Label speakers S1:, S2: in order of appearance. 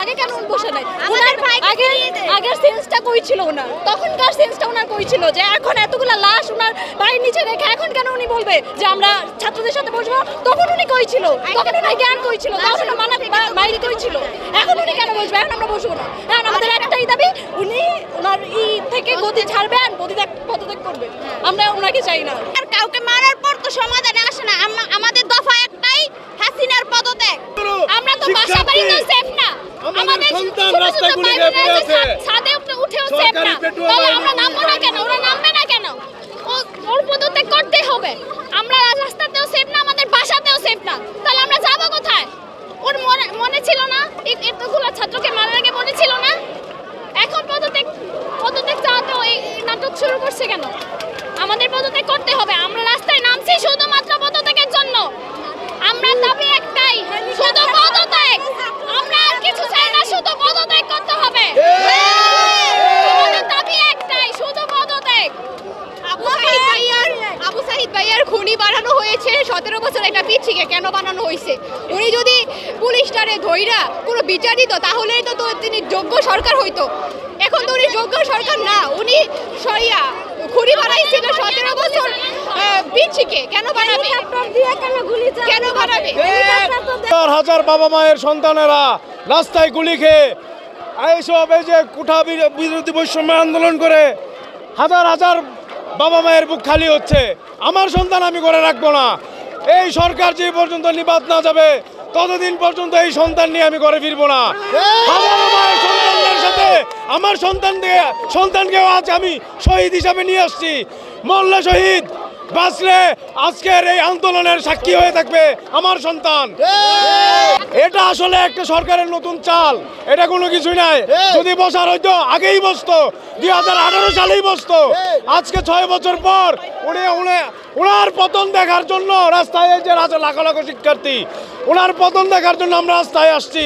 S1: আগে কেন বসে নাই? ওনার আগে আগের সেন্সটা কই ছিল ওনার? তখনকার সেন্সটা ওনার কই ছিল? যে এখন এতগুলা লাশ ওনার নিচে রেখে এখন কেন উনি বলবে যে আমরা ছাত্রদের সাথে বসবো? তখন উনি কই ছিল? তখন উনি জ্ঞান কই ছিল? তখন মানা মাইল কই ছিল? এখন উনি কেন বসবে? এখন আমরা বসবো না। এখন আমাদের একটাই দাবি উনি ওনার ই থেকে গতি ছাড়বেন পদত্যাগ পদত্যাগ করবে আমরা ওনাকে চাই না।
S2: আর কাউকে মারার পর তো সমাধানে আসে না আম- আমাদের দফা একটাই হাসিনার পদত্যাগ
S1: আমরা তো বাসা বাড়ি তো সেফ না
S3: আমাদের সন্তান রাস্তায় গুলি খেয়ে পড়ে
S1: আছে। ছাদে উঠেও সেফ না তাহলে আমরা নামবো না কেন? ওরা নামবে না কেন? ও- ওর পদত্যাগ করতেই হবে। আমরা রাস্তাতেও সেফ না আমাদের বাসাতেও সেফ না। তাহলে আমরা যাব কোথায়? ওর মনে মনে ছিল না? এতগুলো ছাত্রকে মারার আগে মনে ছিল না? এখন পদত্যাগ পদত্যাগ চাওয়াতে এই এই নাটক শুরু করছে কেন? আমাদের পদত্যাগ করতে হবে। আমরা রাস্তায় নামছি শুধুমাত্র পদত্যাগের জন্য আমরা দাবি একটাই শুধু পদত্যাগ আমরা আর কিছু চাই না শুধু পদত্যাগ করতে হবে আমাদের দাবি একটাই শুধু পদত্যাগ
S2: আবু সাহিদ ভাইয়ার আবু সাহিদ ভাইয়ার খুনি বানানো হয়েছে সতেরো বছর একটা পিচ্ছিকে কেন বানানো হয়েছে? উনি যদি পুলিশটারে ধইরা কোনো বিচার দিত, তাহলেই তো তিনি যোগ্য সরকার হইতো। এখন তো উনি যোগ্য সরকার না, উনি সরিয়া খুনি বানাইছিল সতেরো বছর পিচ্ছিকে কেন বানাবে?
S3: হাজার হাজার বাবা মায়ের সন্তানেরা রাস্তায় গুলি খেয়ে এইসব এই যে কুঠা বিরোধী বৈষম্য আন্দোলন করে হাজার হাজার বাবা মায়ের বুক খালি হচ্ছে। আমার সন্তান আমি করে রাখব না। এই সরকার যে পর্যন্ত নিবাদ না যাবে ততদিন পর্যন্ত এই সন্তান নিয়ে আমি ঘরে ফিরবো না হাজার মায়ের সন্তানদের সাথে আমার সন্তানকে সন্তানকেও আজ আমি শহীদ হিসাবে নিয়ে আসছি। মোল্লা শহীদ, বাঁচলে আজকের এই আন্দোলনের সাক্ষী হয়ে থাকবে আমার সন্তান। এটা আসলে একটা সরকারের নতুন চাল, এটা কোনো কিছুই নাই। যদি বসার হইতো, আগেই বসতো, দুই হাজার আঠারো সালেই বসতো। আজকে ছয় বছর পর উনি ওনার পতন দেখার জন্য রাস্তায় যে রাজা লাখ লাখ শিক্ষার্থী ওনার পতন দেখার জন্য আমরা রাস্তায় আসছি।